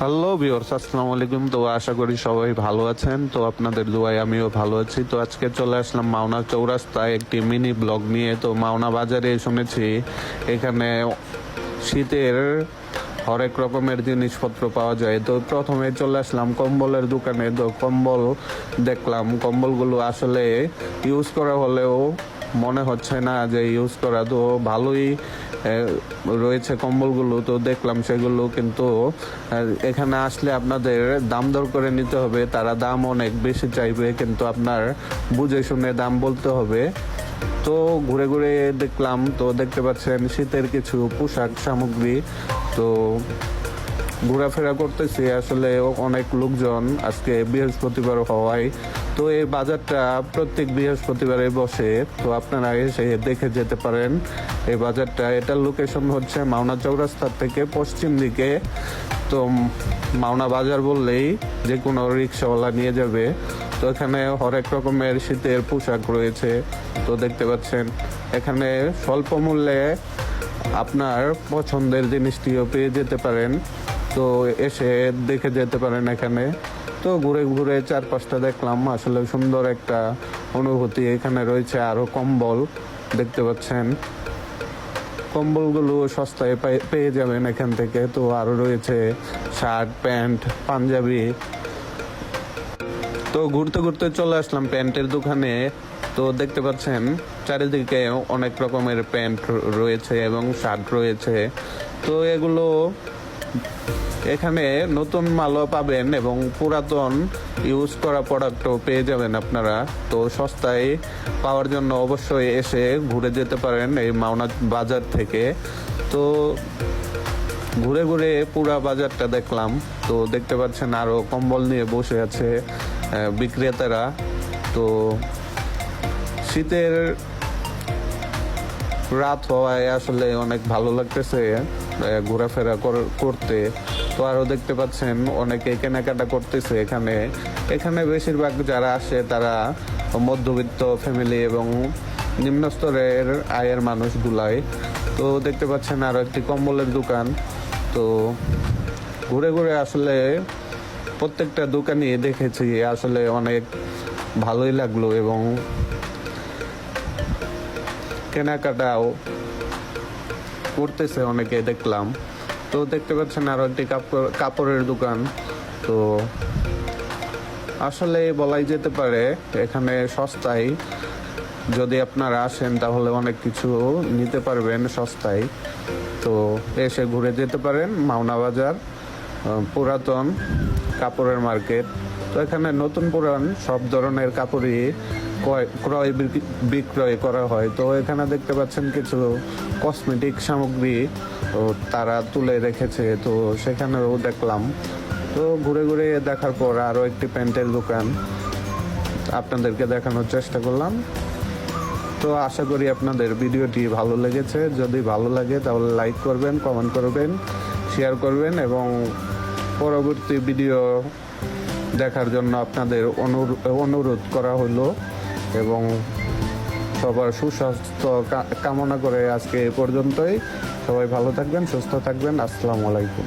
Hello viewers আসসালামু আলাইকুম। তো আশা করি সবাই ভালো আছেন। তো আপনাদের দোয়ায় আমিও ভালো আছি। তো আজকে চলে আসলাম মাওনা চৌরাস্তায় একটি মিনি ব্লগ নিয়ে। তো মাওনা বাজারে শুনেছি, এখানে শীতের হরেক রকমের জিনিসপত্র পাওয়া যায়। তো প্রথমে চলে আসলাম কম্বলের দোকানে। তো কম্বল দেখলাম, কম্বলগুলো আসলে ইউজ করা হলেও মনে হচ্ছে না যে ইউজ করা। তো ভালোই রয়েছে কম্বলগুলো, তো দেখলাম সেগুলো কিন্তু এখানে আসলে আপনাদের দাম দর করে নিতে হবে। তারা দাম অনেক বেশি চাইবে, কিন্তু আপনার বুঝে শুনে দাম বলতে হবে। তো ঘুরে ঘুরে দেখলাম, তো দেখতে পাচ্ছেন শীতের কিছু পোশাক সামগ্রী। তো ঘোরাফেরা করতেছি, আসলে অনেক লোকজন আজকে বৃহস্পতিবার হওয়ায়। তো এই বাজারটা প্রত্যেক বৃহস্পতিবারে বসে, তো আপনারা এসে দেখে যেতে পারেন এই বাজারটা। এটার লোকেশন হচ্ছে মাওনা চৌরাস্তা থেকে পশ্চিম দিকে। তো মাওনা বাজার বললেই যে কোনো রিক্সাওয়ালা নিয়ে যাবে। তো এখানে হরেক রকমের শীতের পোশাক রয়েছে। তো দেখতে পাচ্ছেন, এখানে স্বল্প মূল্যে আপনার পছন্দের জিনিসটিও পেয়ে যেতে পারেন। তো এসে দেখে যেতে পারেন এখানে। তো ঘুরে ঘুরে চারপাশটা দেখলাম। আসলে সুন্দর একটা অনুভূতি এখানে রয়েছে আরও কম্বল, দেখতে পাচ্ছেন। কম্বলগুলো সস্তায় পেয়ে যাবেন এখান থেকে। তো আরও রয়েছে শার্ট, প্যান্ট, পাঞ্জাবি। তো ঘুরতে ঘুরতে চলে আসলাম প্যান্টের দোকানে। তো দেখতে পাচ্ছেন, চারিদিকে অনেক রকমের প্যান্ট রয়েছে এবং শার্ট রয়েছে। তো এগুলো এখানে নতুন মালও পাবেন এবং পুরাতন ইউজ করা প্রোডাক্টও পেয়ে যাবেন আপনারা। তো সস্তায় পাওয়ার জন্য অবশ্যই এসে ঘুরে যেতে পারেন এই মাওনা বাজার থেকে। তো ঘুরে ঘুরে পুরা বাজারটা দেখলাম। তো দেখতে পাচ্ছেন আরও কম্বল নিয়ে বসে আছে বিক্রেতারা। তো শীতের রাত হওয়ায় আসলে অনেক ভালো লাগতেছে ঘোরাফেরা কর- করতে। তো আরও দেখতে পাচ্ছেন, অনেকে কেনাকাটা করতেছে এখানে। এখানে বেশিরভাগ যারা আসে তারা মধ্যবিত্ত ফ্যামিলি এবং নিম্ন স্তরের আয়ের মানুষগুলাই তো দেখতে পাচ্ছেন আরও একটি কম্বলের দোকান। তো ঘুরে ঘুরে আসলে প্রত্যেকটা দোকানই দেখেছি, আসলে অনেক ভালোই লাগল এবং কেনাকাটাও করতেছে অনেকে, দেখলাম। তো দেখতে পাচ্ছেন আরও একটি কাপড়, কাপড়ের দোকান। তো আসলে বলাই যেতে পারে, এখানে সস্তায় যদি আপনারা আসেন তাহলে অনেক কিছু নিতে পারবেন সস্তায়। তো এসে ঘুরে যেতে পারেন, মাওনা বাজার পুরাতন কাপড়ের মার্কেট। তো এখানে নতুন পুরান সব ধরনের কাপড়ই ক্রয়- ক্রয় বিক্রয় করা হয়। তো এখানে দেখতে পাচ্ছেন কিছু কসমেটিক সামগ্রী তারা তুলে রেখেছে। তো সেখানেও দেখলাম। তো ঘুরে ঘুরে দেখার পর আরও একটি প্যান্টের দোকান আপনাদেরকে দেখানোর চেষ্টা করলাম। তো আশা করি আপনাদের ভিডিওটি ভালো লেগেছে। যদি ভালো লাগে তাহলে লাইক করবেন, কমেন্ট করবেন, শেয়ার করবেন এবং পরবর্তী ভিডিও দেখার জন্য আপনাদের অনুরো- অনুরোধ করা হলো। এবং সবার সুস্বাস্থ্য কামনা করে আজকে এ পর্যন্তই। সবাই ভালো থাকবেন, সুস্থ থাকবেন। আসসালামু আলাইকুম।